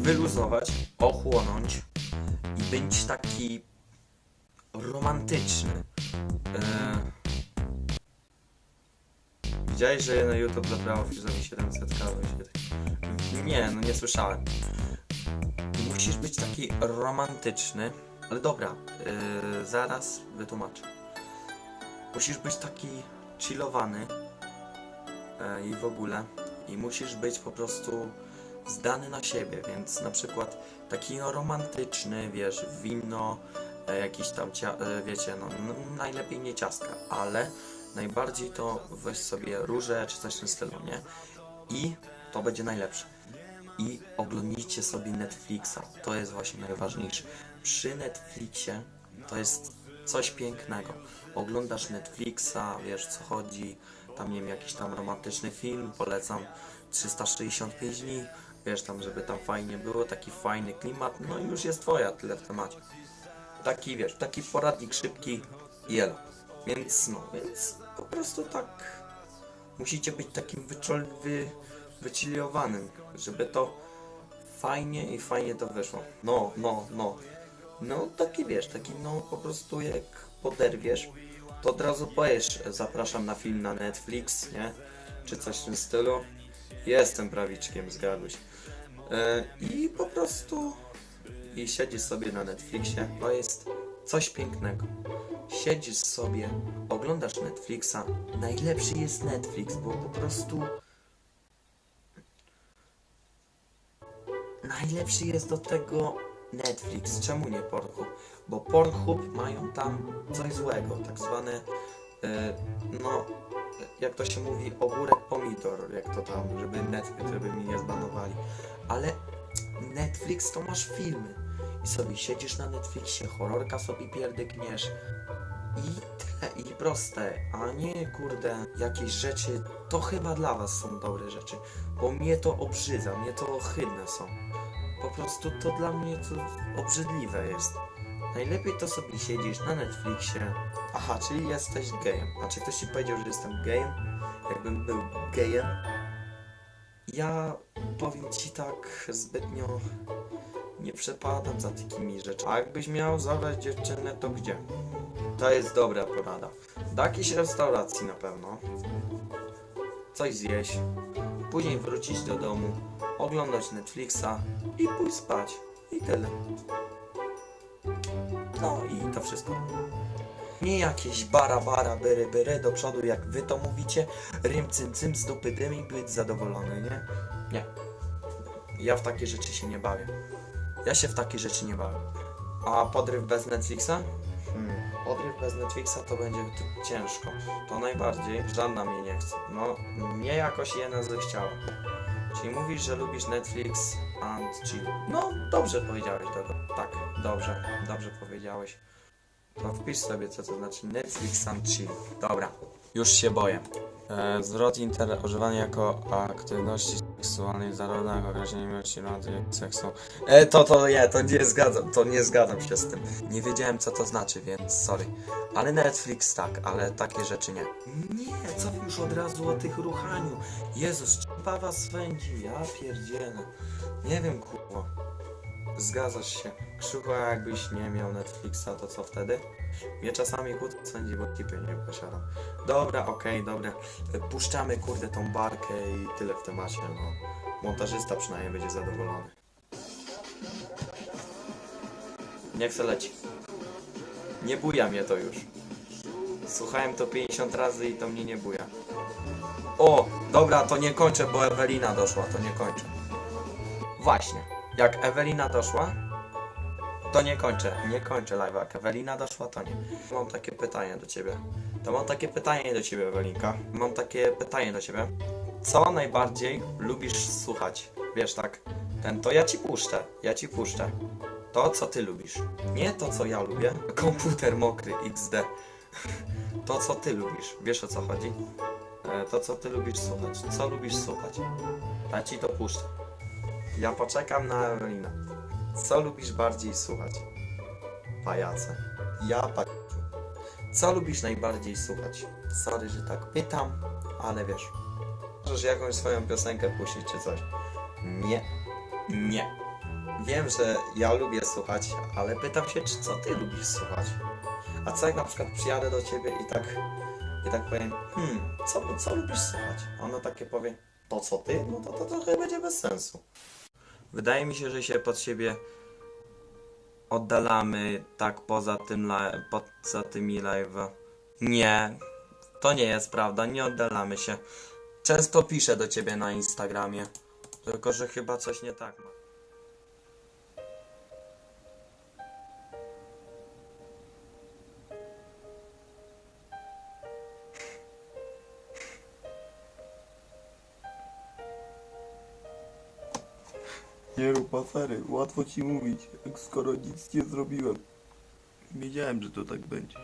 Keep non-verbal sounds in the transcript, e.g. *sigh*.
wyluzować, ochłonąć i być taki romantyczny. E... Widziałeś, że na YouTube zabrało Fizowi 700 kawy? Nie, no nie słyszałem. Musisz być taki romantyczny, ale dobra, yy, zaraz wytłumaczę. Musisz być taki chillowany yy, i w ogóle. I musisz być po prostu zdany na siebie, więc na przykład taki no, romantyczny, wiesz, wino, e, jakiś tam, cia- e, wiecie, no, najlepiej nie ciastka, ale najbardziej to weź sobie róże czy coś w tym stylu, nie? I to będzie najlepsze. I oglądnijcie sobie Netflixa, to jest właśnie najważniejsze. Przy Netflixie to jest coś pięknego. Oglądasz Netflixa, wiesz co chodzi, tam nie wiem, jakiś tam romantyczny film, polecam 365 dni, wiesz tam, żeby tam fajnie było, taki fajny klimat, no i już jest twoja, tyle w temacie. Taki, wiesz, taki poradnik szybki i. Więc no, więc po prostu tak musicie być takim wyczol, wy, żeby to fajnie i fajnie to wyszło. No, no, no. No taki wiesz, taki no po prostu jak poderwiesz, to od razu powiesz, zapraszam na film na Netflix, nie? Czy coś w tym stylu. Jestem prawiczkiem, zgadłeś. E, I po prostu i siedzisz sobie na Netflixie, to jest coś pięknego. Siedzisz sobie, oglądasz Netflixa. Najlepszy jest Netflix, bo po prostu najlepszy jest do tego Netflix. Czemu nie Pornhub? Bo Pornhub mają tam coś złego, tak zwane e, no jak to się mówi, ogórek pomidor, jak to tam, żeby Netflix, żeby mi nie zbanowali. Ale Netflix to masz filmy. I sobie siedzisz na Netflixie, horrorka sobie pierdykniesz. I tyle, i proste, a nie kurde, jakieś rzeczy, to chyba dla was są dobre rzeczy, bo mnie to obrzydza, mnie to ohydne są. Po prostu to dla mnie to obrzydliwe jest. Najlepiej to sobie siedzisz na Netflixie. Aha, czyli jesteś gejem. A czy ktoś ci powiedział, że jestem gejem? Jakbym był gejem? Ja powiem ci tak zbytnio nie przepadam za takimi rzeczami. A jakbyś miał zabrać dziewczynę, to gdzie? To jest dobra porada. Do jakiejś restauracji na pewno. Coś zjeść. Później wrócić do domu, oglądać Netflixa i pójść spać. I tyle. No i to wszystko. Nie jakieś bara bara, byry byry do przodu jak wy to mówicie, rym cym cym z dupy dym i być zadowolony, nie? Nie. Ja w takie rzeczy się nie bawię. Ja się w takie rzeczy nie bawię. A podryw bez Netflixa? Hmm. Podryw bez Netflixa to będzie ciężko. To najbardziej. Żadna mnie nie chce. No, mnie jakoś jedna zechciała. Czyli mówisz, że lubisz Netflix and chill. No, dobrze powiedziałeś, Dodo. Tak, dobrze, dobrze powiedziałeś. To wpisz sobie, co to znaczy Netflix and chill. Dobra, już się boję. E, zwrot inter używany jako aktywności seksualnej zarówno jak określenie miłości romantyki jak seksu. E, to, to nie, to nie zgadzam, to nie zgadzam się z tym. Nie wiedziałem co to znaczy, więc sorry. Ale Netflix tak, ale takie rzeczy nie. Nie, co wy już od razu o tych ruchaniu? Jezus, trzeba was swędzi, ja pierdzielę. Nie wiem, kurwa. Zgadzasz się. Krzywo, jakbyś nie miał Netflixa, to co wtedy? Mnie czasami kłód swędzi, bo tipy nie posiadam. Dobra, okej, dobra. Puszczamy, kurde, tą barkę i tyle w temacie, no. Montażysta przynajmniej będzie zadowolony. Niech se leci. Nie buja mnie to już. Słuchałem to 50 razy i to mnie nie buja. O, dobra, to nie kończę, bo Ewelina doszła, to nie kończę. Właśnie, jak Ewelina doszła, to nie kończę, nie kończę live'a. Jak Ewelina doszła, to nie. Mam takie pytanie do ciebie. To mam takie pytanie do ciebie, Ewelinka. Mam takie pytanie do ciebie. Co najbardziej lubisz słuchać? Wiesz tak, ten to ja ci puszczę, ja ci puszczę. To, co ty lubisz. Nie to, co ja lubię. Komputer mokry XD. *laughs* To, co ty lubisz. Wiesz o co chodzi? E, To, co ty lubisz słuchać. Co lubisz słuchać? Ja ci to puszczę. Ja poczekam na Ewelinę. Co lubisz bardziej słuchać? Pajace. Ja pajacu. Co lubisz najbardziej słuchać? Sorry, że tak pytam, ale wiesz. Możesz jakąś swoją piosenkę puścić czy coś? Nie. Nie. wiem, że ja lubię słuchać, ale pytam się, czy co ty lubisz słuchać? A co jak na przykład przyjadę do ciebie i tak, i tak powiem, hmm, co, co lubisz słuchać? Ona takie powie, to co ty? No to, to trochę będzie bez sensu. Wydaje mi się, że się pod siebie oddalamy tak poza tym poza tymi live'a. Nie, to nie jest prawda, nie oddalamy się. Często piszę do ciebie na Instagramie, tylko że chyba coś nie tak ma. Nie rób afery, łatwo ci mówić, skoro nic nie zrobiłem. Wiedziałem, że to tak będzie.